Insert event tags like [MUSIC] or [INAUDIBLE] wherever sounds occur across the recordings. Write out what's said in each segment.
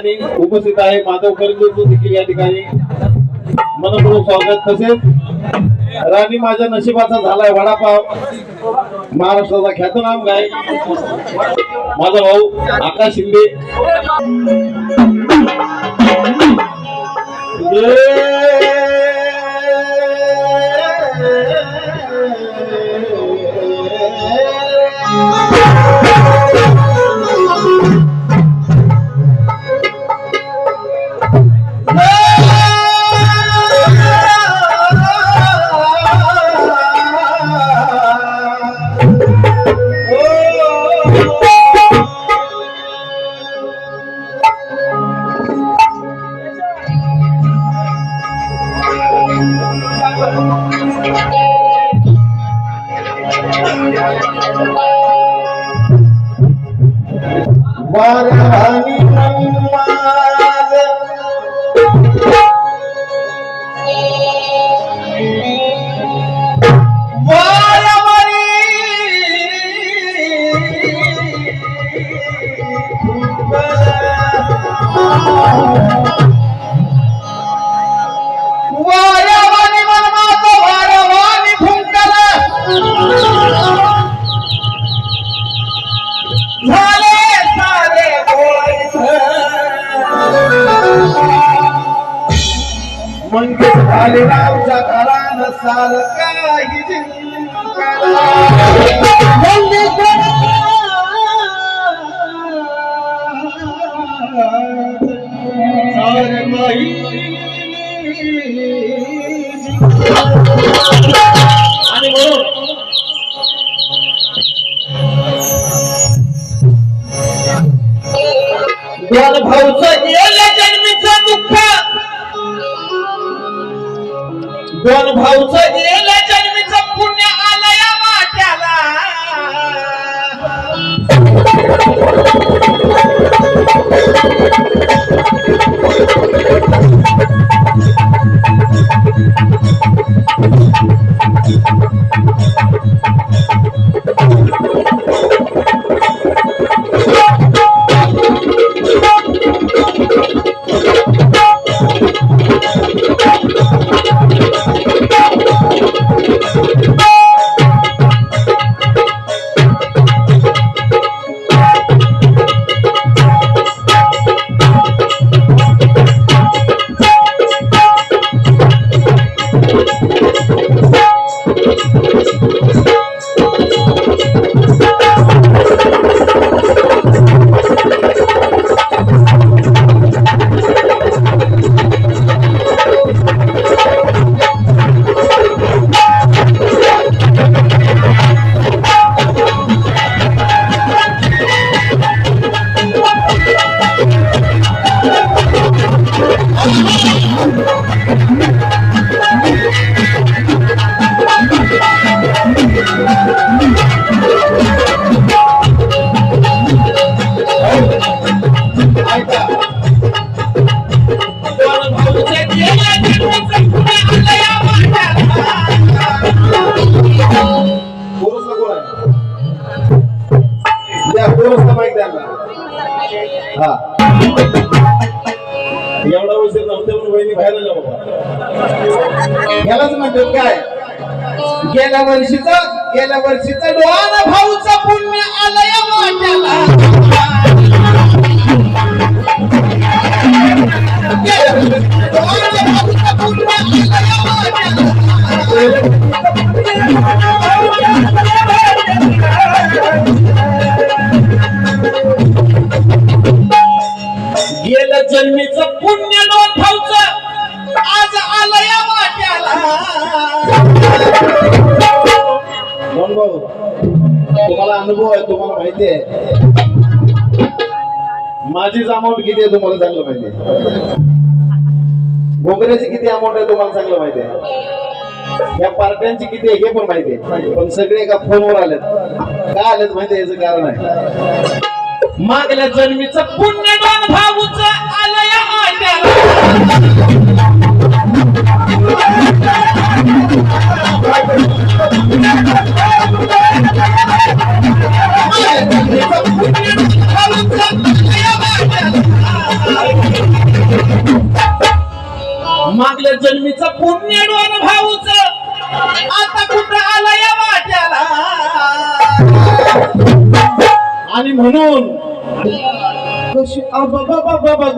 ठिकाणी उपस्थित आहे. माधव करंजे देखील या ठिकाणी मनपूर्वक स्वागत. तसेच राणी माझ्या नशिबाचा झालाय वडापाव. महाराष्ट्राचा ख्यातनाम गायक. माझा भाऊ आकाश शिंदे. हा. एवढा उशीर नव्हते म्हणून वहिनी बाहेर आल्या बाबा. यालाच म्हणतात काय? गेल्या वर्षीच गेल्या वर्षीच डोळा भाऊचं पुण्य पुण्य आलंय वाट्याला. माहिती आहे माझीच अमाऊंट किती आहे तुम्हाला चांगलं माहिती आहे किती अमाऊंट आहे तुम्हाला चांगलं माहिती आहे या पार्ट्यांची किती आहे हे पण माहिती आहे पण सगळे एका फोनवर आलेत. का आलेत माहिती आहे याचं कारण आहे? मागल्या जन्मीचं पुण्य दोन भाऊ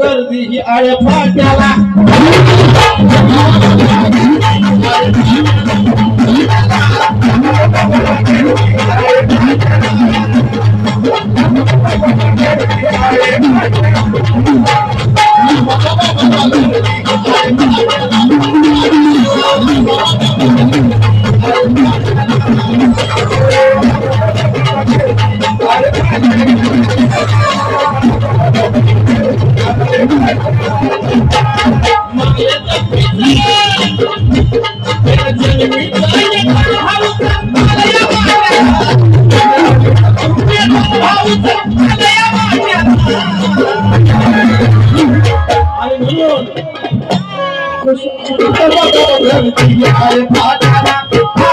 गर्दी ही आळ्या फाट्याला अबाबा गर्दी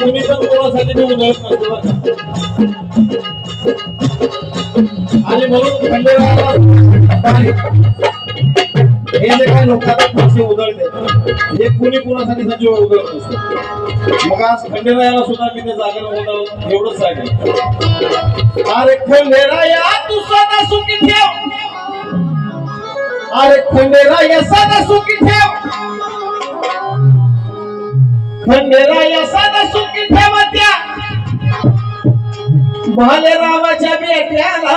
कुणी पण कोणासाठी मी उधळत आणि म्हणून हे जे लोकांना उधळते हे कुणी कुणासाठी सजीव उधळत मग आज खंडेरायाला सुद्धा मी त्या जागेला उधळ एवढंच सांगेल अरे खंडेराया तू सदा सुखी ठेव अरे खंडेरा या सुखी ठेव. खंडेरा या साधा सुखी ठेव त्या भाले रामाच्या बेट्याला.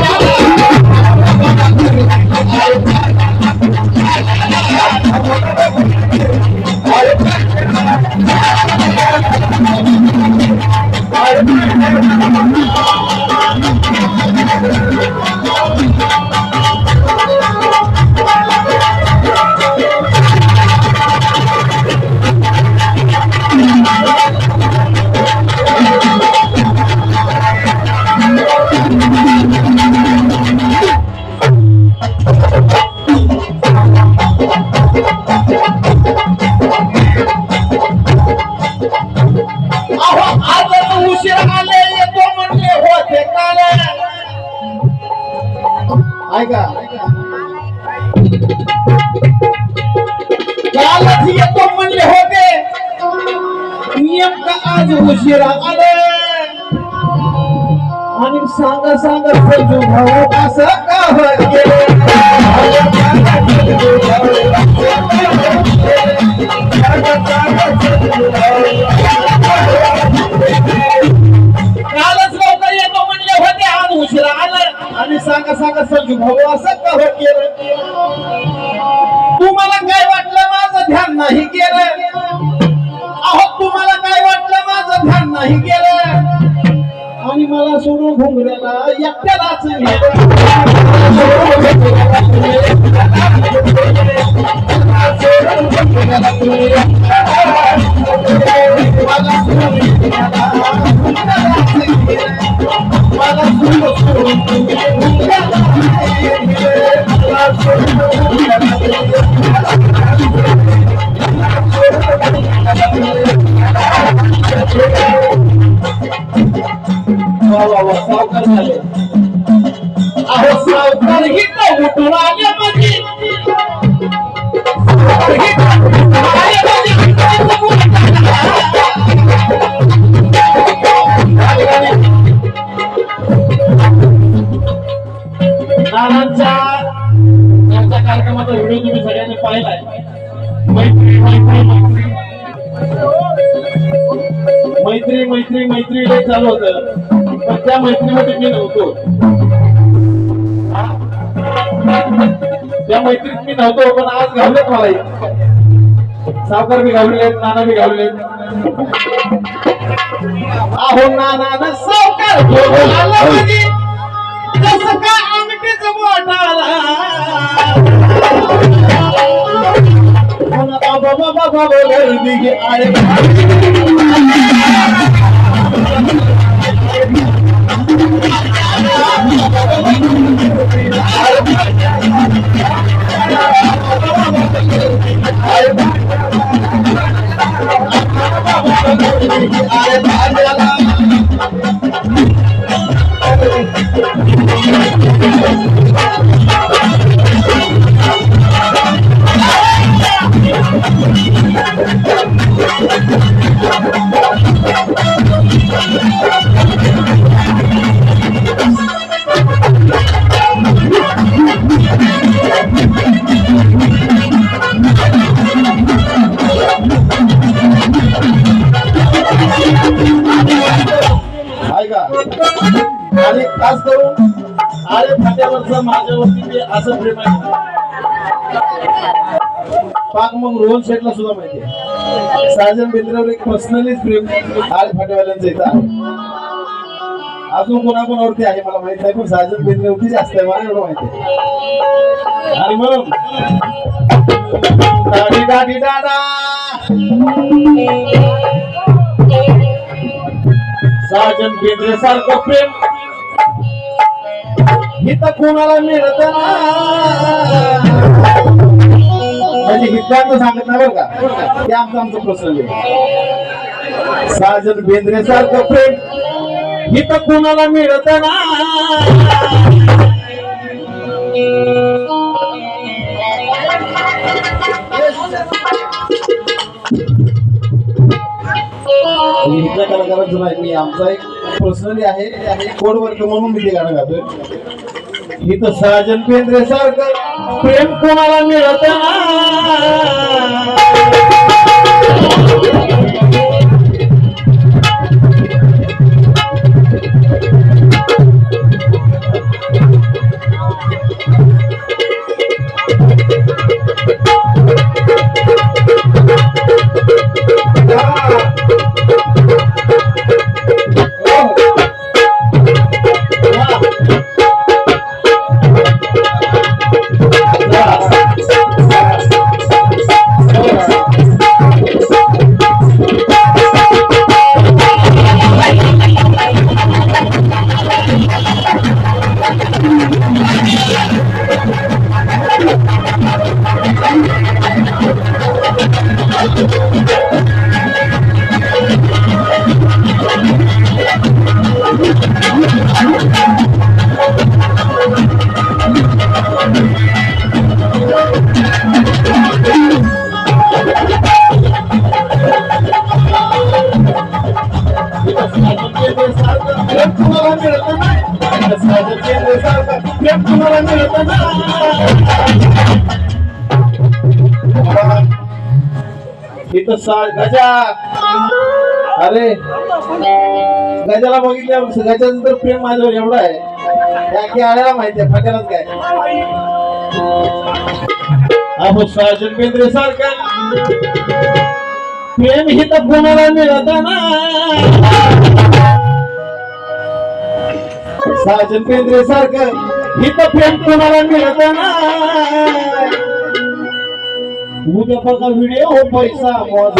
Yeah. आज उशीर आले येतो म्हणले होते काल ऐका कालच येतो म्हणले होते नेमका आज उशिरा आले आणि सांगा सांगा सजू भाऊ असं का होत सांगा सांगा सजू भाऊ असं का केलं तुम्हाला काय वाटलं माझं ध्यान नाही केलं अहो तुम्हाला काय वाटलं माझं ध्यान नाही केलं आणि मला सोडून घुंगऱ्याला एकट्यालाच मैत्री मैत्री मैत्री लय चालू होत. पण त्या मैत्रीमध्ये मी नव्हतो. त्या मैत्रीत मी नव्हतो पण आज घावलेत मला. सावकार बी घावले नाना बी घावले अहो नाना न सावकार म्हणजे जसं का अंगठीच मोठाला बाबा बाबा बाबा गर्दी गे आळे माझ्यावरती ते असं प्रेम आहे. पाक मग रोहन शेठला सुद्धा माहिती आहे. साजन बेंद्रावर एक पर्सनलीच प्रेम आज फाटेवाल्यांचं इथं आहे. अजून कोणाकोणावरती आहे मला माहीत नाही पण साजन बेंद्रावरती जास्त आहे मला एवढं माहिती आहे. आणि म्हणून दाढी दाढी दादा! साजन बेंद्रे सारखं प्रेम इथं कोणाला मिळत ना? म्हणजे हिताचं सांगत ना बरं का ते आमचं आमचं प्रसंग आहे. साजन बेंद्रे सारखं प्रेम इथं कोणाला मिळत ना? म्हणजे कलाकारांचं नाही मी आमचा एक पर्सनली आहे कोड वर्क म्हणून मी ते गाणं गातोय. इथं साजन पेंद्रे सारखं प्रेम कोणाला मिळत प्रेम Thank [LAUGHS] you. नाही इथं गजा. अरे गजाला बघितल्या गजाचं तर प्रेम माझ्यावर एवढं आहे. त्या की आल्याला माहिती आहे फाट्यालाच काय. अहो साजन बेंद्रे सारखा. प्रेम ही तर कोणाला मिळत ना साजन बेंद्रे सारखं ही तर प्रेम कोणाला मिळत ना Muda pra cá, vídeo, eu vou paisar a moda.